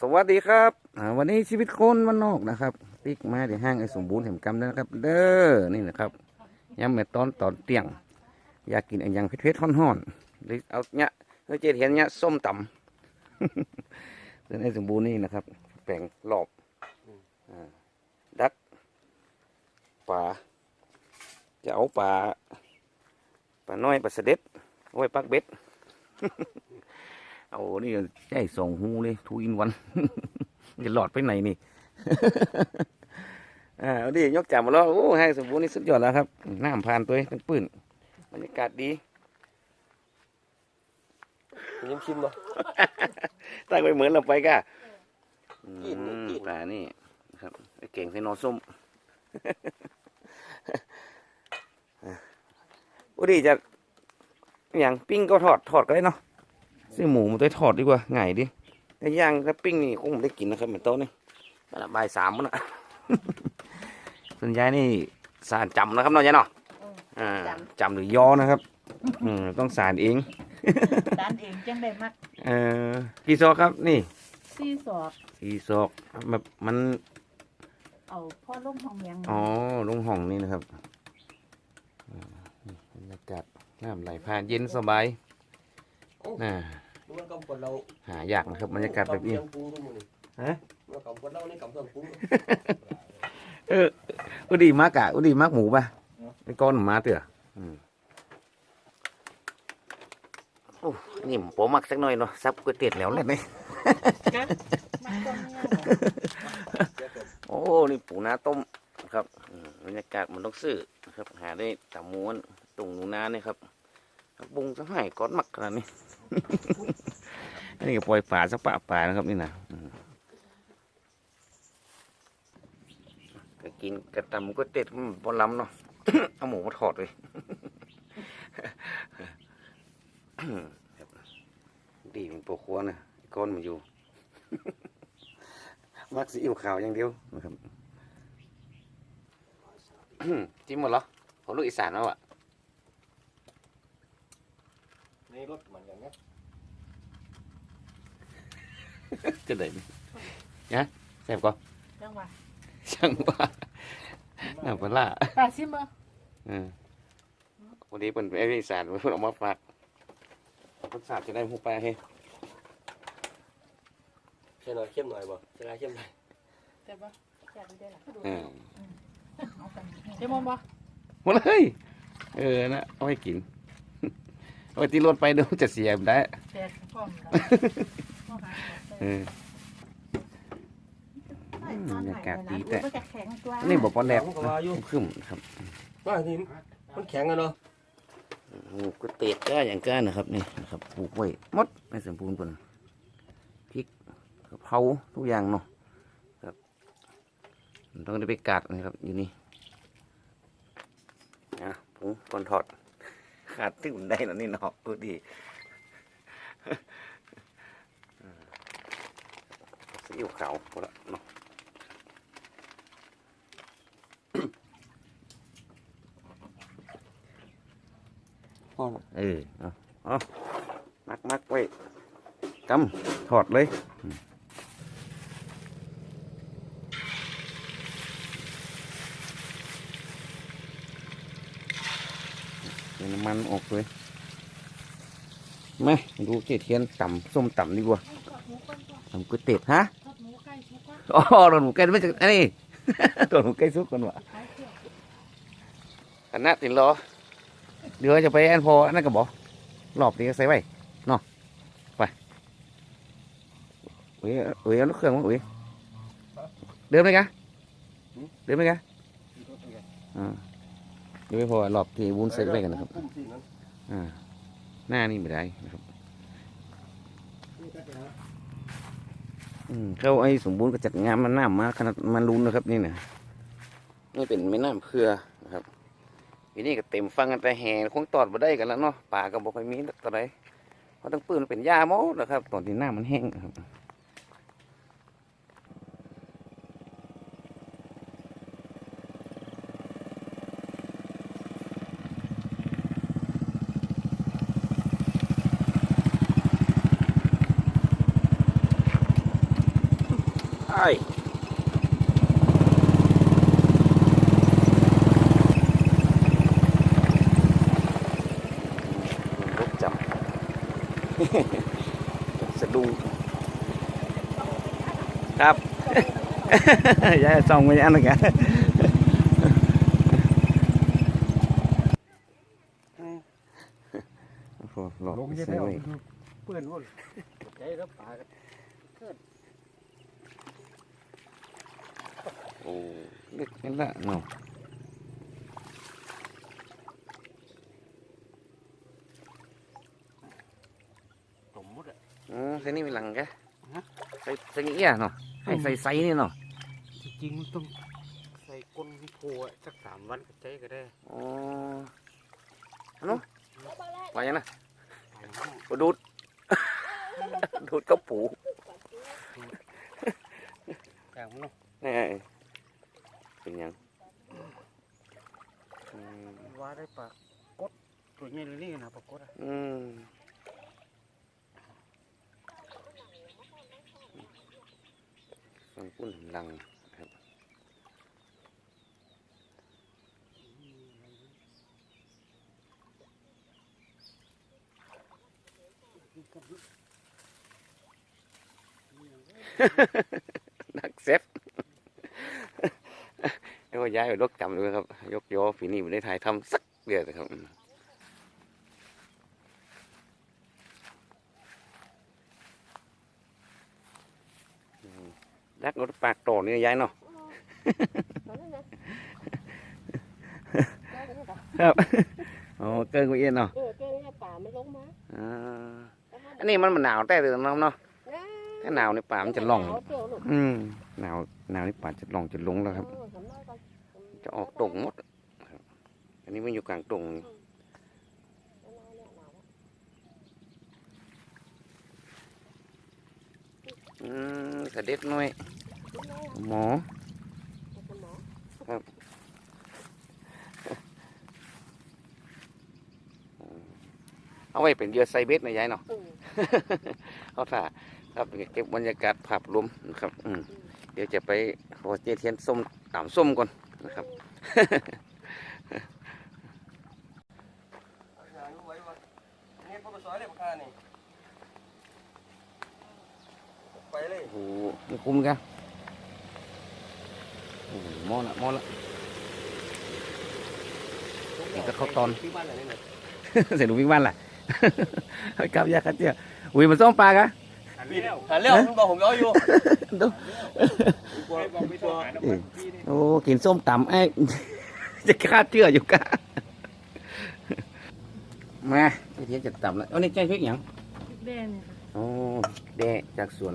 สวัสดีครับวันนี้ชีวิตคนมันนอกนะครับติ๊กมาที่ห้างไอ้สมบูรณ์แห่งกรรมนะครับ เด้อนี่นะครับย้ำเมื่อตอนตอนเตียง อยากกินอันยังเผ็ดๆห่อนๆหรือเอาเนี่ยเฮ้ยเจเห็นเนี่ยส้มตำเรื่องไอ้สมบูรณ์นี่นะครับแปลงรอบดักปลาจะเอาปลาปลาน้อยปลาเสด็จไว้ปักเบ็ด เอานี่ใช่สองหูเลยทูอินวันจะหลอดไปไหนนี่อ่าเอาดิยกจับมาแล้วโอ้ให้สมบูรณ์นี่สุดยอดแล้วครับน้ำผ่านตัวทั้งปื้นบรรยากาศดียิ้มชิมเนาะตั้งไปเหมือนเราไปก่ะกินอืมกินปลานี่นะครับไอ้เก่งใส่นอส้มโอ้ดีจะอย่างปิ้งก็ทอดทอดก็ได้เนาะ ซื้อหมูมาตัวทอดดีกว่าง่ายดิแต่ย่างถ้าปิ้งนี่คงไม่ได้กินนะครับเหมือนโต๊ะนี่นั่นน่ะบ่ายสามมั้งนะส่วนยายนี่สารจำนะครับเน้องยายเนาะอ่าจำหรือยอนะครับอืมต้องสารเองด้านเองจังได้มักเอ่อกี่ซอกครับนี่ซี่สอบสี่ซอกแบบมันเอาพ่อลงห้องเมียงอ๋อลงห้องนี่นะครับอ่านี่บรรยากาศน้ำไหลผ่านเย็นสบายน่า ดูว่ากำปวดเราหายากนะครับบรรยากาศแบบนี้กำปรุงทุกมื้อนี่ฮะว่ากำปวดเรานี่กำเครื่องปรุงเอออุดีมากอะอุดีมากหมูป่ะไอ้ก้อนหมาเตืออืมโอ้นี่ผมมักสักหน่อยเนาะซับก๋วยเตี๋ยวแล้วแหละนี่กันมักต้นเนี่ยโอ้นี่ปูนาต้มครับอืมบรรยากาศมันต้องซื้อนะครับ หาได้ตามม้วนตรงหนูนาเนี่ยครับบุงสักให้ก้อนมักขนาดนี้ อันนี้ก็ปล่อยป่าสักปะป่านะครับนี่นะก็กินกระตำก็เต็ดมันบอลล้ำเนาะ เอาหมูมาถอดเลยดีเป็นปรครัวนะก้อนมันอยู่ มักซีอิ๊วขาวอย่างเดียวนะครับจิ้มหมดเหรอผมลูกอีสานแล้วอะ นี่รถเหมือนกันนะจะได้ไหมนะแซ่บก่อนจังหวะช่างว่าน้ำปลาร้าปลาซิมเบอร์เออวันนี้เป็นไอ้อีสานเพิ่นเออกมาฝากรสชาติจะได้หูปลาให้ใช่หน่อยเข้มหน่อยบ่ใช่ไรเข้มหน่อยแต่ว่าแซ่บได้ล่ะเออเอากันเดี๋ยวมองบ่หมดเลย เออนะเอาให้กิน เอาไปที่รถไปเดี๋ยวจะเสียมได้แซ่บพร้อมแล้วเอาหาเออบรรยากาศดีแต่ มันจะแข็งตัวนี่บอกว่าแลบก็ว่าอยู่ขึ้นครับว่าทีมมันแข็งอะเนาะโอ้ก๋วยเตี๋ยวก็อย่างก้านะครับนี่นะครับปลูกไว้หมดไม่สมบูรณ์ก่อนพริกกะเพราทุกอย่างเนาะครับต้องได้ไปกัดนะครับอยู่นี่นะผงก่อนถอด ขาดที่มันได้แล้วนี่เนาะดูดีซีอิ๊วขาวหมดละเนาะพ่อเออเอาเอามักมักไว้กำถอดเลยอืมเอา น้ำมันออกเลยมาดูเจเทียนต่ำส้มต่ำดีกว่าต่ำก๋วยเตี๋ยวฮะทอดหมูไก่ชุบว่าอ๋อโดนหมูไก่ไม่ใช่อันนี้โดนหมูไก่ซุกก่อนวะขายเที่ยวคณะติดรอเดี๋ยวจะไปแอนพออันนั่นก็บอกรอบนี้ก็ใส่ไว้เนาะไปอุ้ยอุ้ยเอาลูกเครื่องมาอุ้ยเดินไหมกะเดินไหมกะอ่าเดี๋ ยวไม่พอรอบที่วุ้นใส่ไว้กันนะครับ อ่า หน้านี่ไม่ได้นะครับ อืมเข้าไอ้สมบูรณ์ก็จัดงานมันน้ำมาขนาดมันรุนนะครับนี่นะนี่เป็นแม่น้ำเครือนะครับทีนี้ก็เต็มฟังกันแต่แห่คงตอดมาได้กันแล้วเนาะป่าก็บอกไปมีตอนไหนเพราะตั้งปืนเป็นหญ้าหมดนะครับ ตอนที่น้ำมันแห้งครับ รถจับ สะดุ้งครับ ยายส่องไปอันนึงกันโอ้โหหลอกลงใส่ยังไงไว้เปื่อนวุ่นใจรับปลากันโอ้เล็กนั่นละเนาะสมมติอะอืมใส่นี่เป็นหลังแกฮะใส่ใส่เงี้ยเนาะให้ใส่ไซนี่เนาะ จริงๆมันต้องใส่ก้นโพอะสักสามวันก็ใจก็ได้อ๋ออันนู้นว่ายังนะไปห้องกระดูดดูดกระปูแต่มันเนาะนี่เป็นหยังอืมว่าได้ปลากดตัวใหญ่เลยนี่นะปลากดอะอืมฟังปุ่นหลังครับ นักเซฟเดี๋ยวย้ายไปรถจำด้วยครับ ยกยอฝีนี่ไม่ได้ถ่ายทำสักเดียวนะครับอืมรักรถปากโตนี่ย้ายเนาะครับอ๋อเกินกว่าเอียนเนาะเออเจ้าเนี่ยป่าไม่ลงมาอ่าอั นนี้มันมันหนาวแต่เดือนน้ำเนาะนะถ้าหนาวในป่ามันจะล่องเาเจ้าลูกอืมหนาวหนาวในป่าจะล่องจะลงแล้วครับเออสำน้อยก่อนจะออกตรงหมดครับอันนี้มันอยู่กลางตรงนี่สำน้อยเนี่ยหนาวอืมกระเด็ดหน่อยนิดน้อยหมอ เอาสมอง เอาไว้เป็นเหยื่อไซเบสนะยายเนาะเออเขาถ่าครับเก็บบรรยากาศภาพรวมนะครับ อืมเดี๋ยวจะไปขอเจเทียนส้มตามส้มก่อนนะครับนี่พ่อมาสอนเลยปลานี่ไปเลยโอ้โหมันคุ้มกันโอ้โหหมอละหมอละนี่ก็เข้าตอนที่บ้านอะไรนี่นะเสร็จหนูวิ่งบ้านล่ะไป กลับยาคัดเจียอุ้ยมันส้มปลากะหันเร็วหันเร็วมันบอกผมรออยู่ดูกลัวบอกไม่ตัวโอ้กินส้มตำไอ้จะคาดเชื่ออยู่กะมาเจเทียนจะตำแล้วอันนี้ใจพริกหยังแดงเนี่ยโอ้แดะจากสวน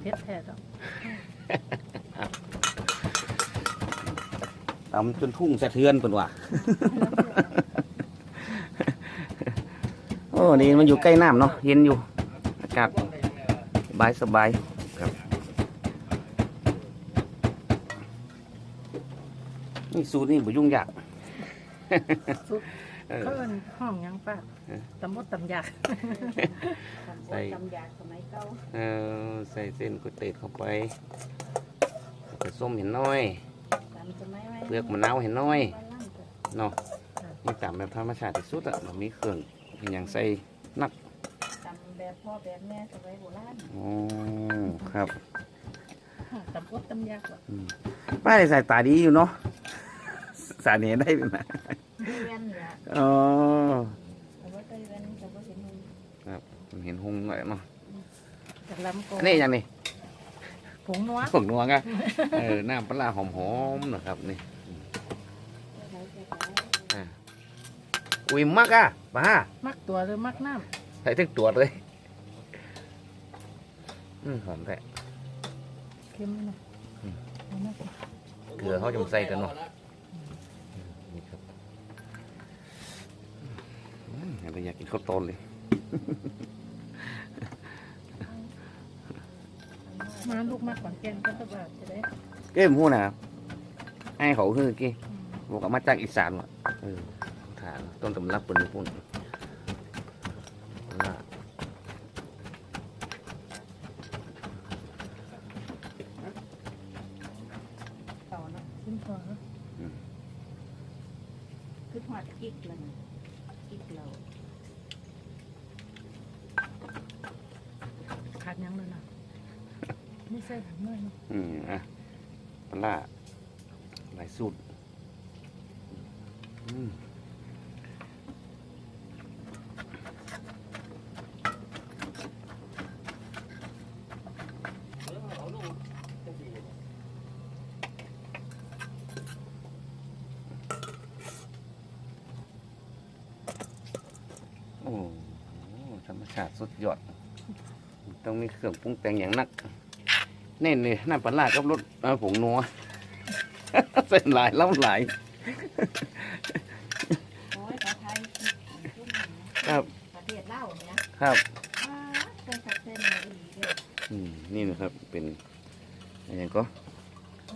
เพชรแท้จ้ะตำจนทุ่งสะเทือนเป็นว่าโอ้นี่มันอยู่ใกล้น้ำเนาะเย็นอยู่ อากาศสบายสบายครับ นี่สูตรนี่บ่ยุ่งยากเออเขาเอิ้นห้องหยังป้าเออตำมดตำยากใส่ตำยากสมัยเก่าเออใส่เส้นก๋วยเตี๋ยวเข้าไปแล้วก็ส้มเห็นน้อยตำสมัยไว้เปลือกมะนาวเห็นน้อยบ้านล่างจ้ะเนาะนี่ตามแบบธรรมชาติที่สุดอะมันมีเครื่อง เป็นอย่างใส่นักตำแบบพ่อแบบแม่สมัยโบราณอ๋อครับตำมดตำยากว่ะป้าได้สายตาดีอยู่เนาะสายเนียได้เป็นไหมดูแว่นเนี่ยอ๋อแต่ว่าใส่แว่นแต่ว่าเห็นมันผมเห็นหงหน่อยเนาะจากลำโกอันนี้อย่างนี้ผงนัว ผงนัวกะเออน้ำปลาร้าหอมๆนะครับนี่ อุ้ยมักอะป้ามักตัวหรือมักน้ใส่ถึงตัวเลย อืมหอมแท้ำเค็มไหมนะอืมเอามาสิเกลือเขาจะใส่กันเนาะนี่ครับอืมอยากกินข้าวต้นเลย มาลูกมากขอนแก่นก็จะแบบจะได้เก้มหู้นะไอ้เขาคือกี้อืมบอกว่ามาจากอีสานว่ะเออ ฐาน ต้นตำรับปุ่นญี่ปุ่นขึ้นพอคือพอดกิ๊กเลยกิ๊กเราขาดยังเลยนะไม่ใช่ถังเลนอืมอะปลาหลายสูตรอืม รรมชาติสุดยอด ต้องมีเครื่องปรุงแต่งอย่างหนักเน่นเลยน้ำปลาร้ากับรสเอ่อผงนัวเส้นหลายเล่าหลายโอ้ยปลาไทยชุ่มนะครับประเทศเล่าวเนี่ยครับว้าใส่สักเส้นเลยอีกเลยอืมนี่นะครับเป็นอะไรอย่างก็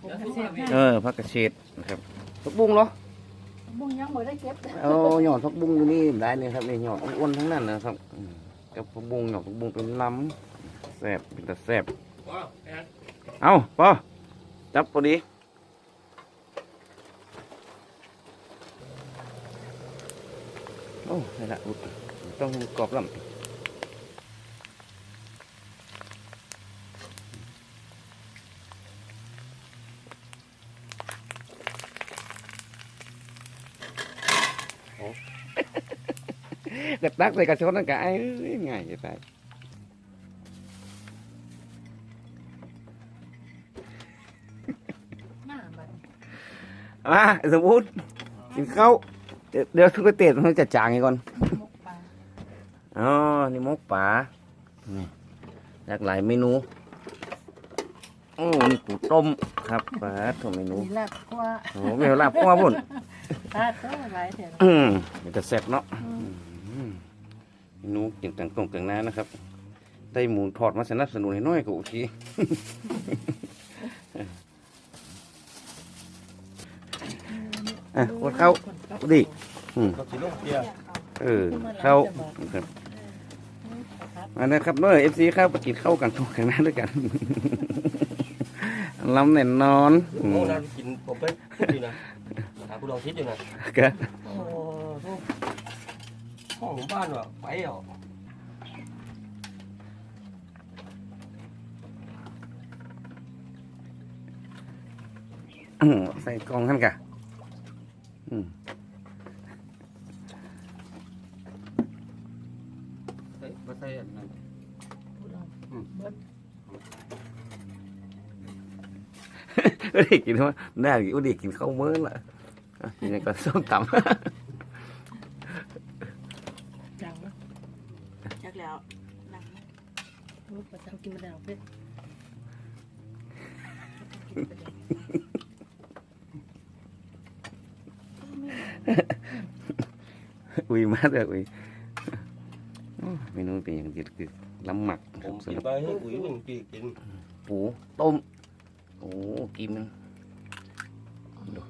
ผมเสียบเออผักกระเฉดนะครับผักบุ้งเหรอ บุ้งยังไม่ได้เก็บเอาหยอดผักบุ้งอยู่นี่ได้เลยครับนี่หยอดอ้วนทั้งนั้นนะครับกับผักบุ้งหยอดผักบุ้งเป็นลำแซ่บเป็นตะแซ่บเอาปอจับพอดีโอ้นี่ละต้องกรอบลำ กระตักใส่กระชอนนั่นกะไอ้เอ้ยง่ายจะตายหน้าบัดมาสมมุติกินข้าวเดี๋ยวเดี๋ยวทุกเตะมันจะจางไงก่อนมกปลาอ๋อนี่มกป่านี่หลากหลายเมนูโอ้นี่ปูต้มครับปลาทำเมนูมีลาบกว่าโอ้ไม่เอาลาบพ่อพุ่นตาโตหลายแถวอืมมันจะแซ่บเนาะอืมเม นูเกี่ยงต่างตรงต่างนานะครับ ได้หมูทอดมาสนับสนุนให้น้อยก็โอเคอะคนเข้าดิอืมก็สิลูกเดียวเออเข้าครับอันนะครับเน้อยเอฟซีเข้าไปกินเข้าวกันทุกกันนะด้วยกันลำแน่นอนอืโอ้มนั่นกินผมไปพูดดีนะหาคุณลองคิดอยู่นะก็โอ้โหห้อง บ้านว่ะไปเหรออืมใส่กล่องขันกะอืมเฮ้ยมาใส่อันนั้นเอ้ยกินว่าหน้ากินอุดิกินข้าวมื้อละอะกินอย่างก็ส้มตจั อุ้ยมาเลยอุ้ยโอ้เมนูเป็นอย่างเดียวคือลำหมักผมสำกินหรับไปให้ปุ๋ยหนึ่งปีกินปูต้มโอ้กินมันดู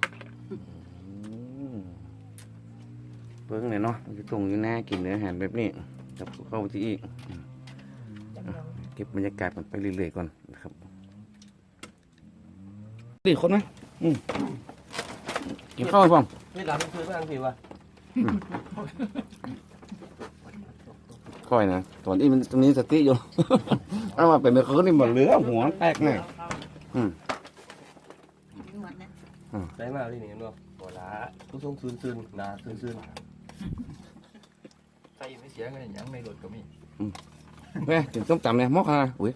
อืมเบิ้งเลยเนาะมันจะตรงอยู่หน้ากินเนื้ออาหารแบบนี้กับเข้าที่อีก จำลองเก็บบรรยากาศมันไปเรื่อยๆก่อนนะครับดีคนไหมอืมกินข้าวให้พ่อม ไม่รับคือบ้างพี่วะค่อยนะตอนนี้มันตรงนี้สติอยู่ เอามาเป็นเมื่อคืนนี่หมดเหลือหัวแตกแน่หมดนะได้มากเลยนี่เนาะโบราทุกทรงซึนซึนๆหนาซึนซึนใส่ไม่เสียเงินอย่างในรถก็มีแม่กินส้มตำเนี่ยมอกอะไรอุ้ย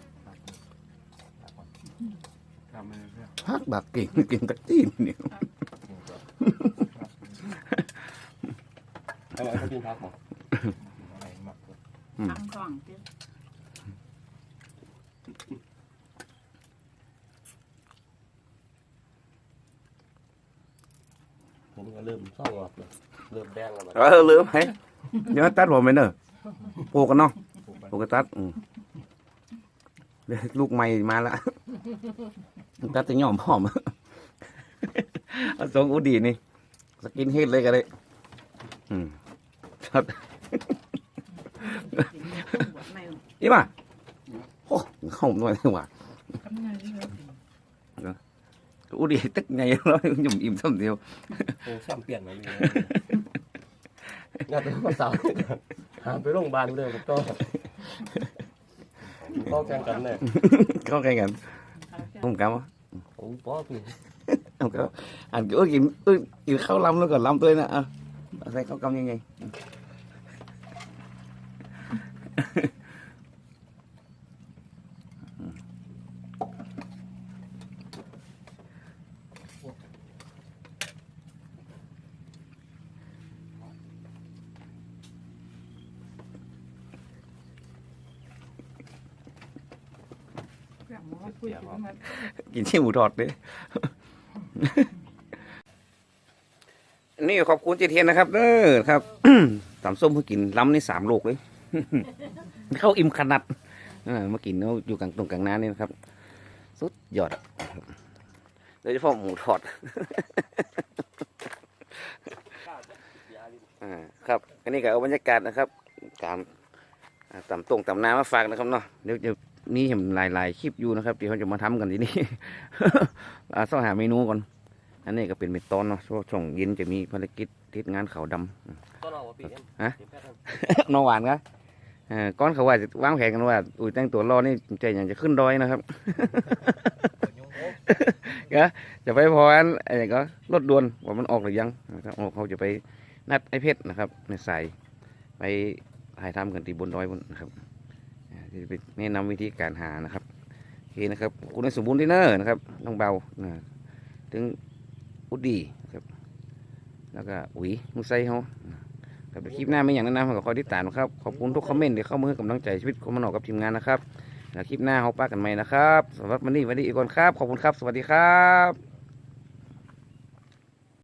ทำเลยเพื่อนพักบักกินกินกะจีนเนี่ย อะไรก็กินพักหมดอะไรหมักเลยทั้งสองเด้อผมก็เริ่มซ่องออกเลยเริ่มแดงแล้วมันเออลืมไหมเดี๋ยวตัดผมไปเนอะปลูกกันเนาะปลูกไปปลูกกระตัดอืมเดี๋ยวลูกใหม่มาละตัดจะย่อมพร้อมเอาทรงอุดีนี่ สกินเฮดเลยก็ได้อืม ครับบวชไม่อีมาโอ้เข้าหน่อยเลยว่ะทำไงดีวะอุดีตึกไงแล้วหยุ่มอิ่มส้มเดียวโอ้ซ้ำเปลี่ยนมาเลยงานตัวภาษาหาไปโรงพยาบาลเลยผมก็ก็แข่งกันเนี่ย có cái gần không cảm ơn ผมป้อพี่ không có anh cứ gì gì khâu lâm nó còn lâm tôi nè à đây có กินชิหมูทอดดินี่ขอบคุณเจเทียนนะครับเด้อครับสามส้มเพื่อกินล้ำนี่สามโลกเลย เข้าอิ่มขนาดเออมากินเอาอยู่กลางตรงกลางน้านี่นะครับ สุดยอดอะโดยเฉพาะหมูทอดอ่าครับ อันนี้ก็เอาบรรยากาศนะครับการอ่าตำตรงตำน้ำมาฝากนะครับเนาะเดี๋ยวจะมีเห็นหลายๆคลิปอยู่นะครับที่เขาจะมาทำกันที่นี่อ่าต้องหาเมนูก่อน อันนี้ก็เป็นเม็ดตอนเนาะช่วงช่วงเย็นจะมีภารกิจทิศงานเขาวดำก็เราพี่ฮะน้องหวานครับเอ่อ ก้อนเขาว่าจะวางแผนกันว่า อุ้ยแต่งตัวรอนี่ใจอย่างจะขึ้นดอยนะครับก็จะไปพออันไอ้ก็รถด่วนว่ามันออกหรือยังนะครับออกเขาจะไปนัดไอ้เพชรนะครับ ในสายไปถ่ายทำกันที่บนดอยบนนะครับอ่าจะไปแนะนำวิธีการหานะครับโอเคนะครับ คุณสมบูรณ์ที่เนอร์นะครับน้องเบานะถึงอุดดีนะครับ แล้วก็อุ๋ยมุไซเขา กับคลิปหน้าไม่อย่างนั้นนะผมก็คอยติดตามนะครับ ขอบคุณทุกคอมเมนต์ที่เข้ามาให้กำลังใจชีวิตคนมันออกกับทีมงานนะครับแล้วคลิปหน้าเขาป้ากันใหม่นะครับสำหรับวันนี้วันนี้อีกคนครับ ขอบคุณครับ สวัสดีครับ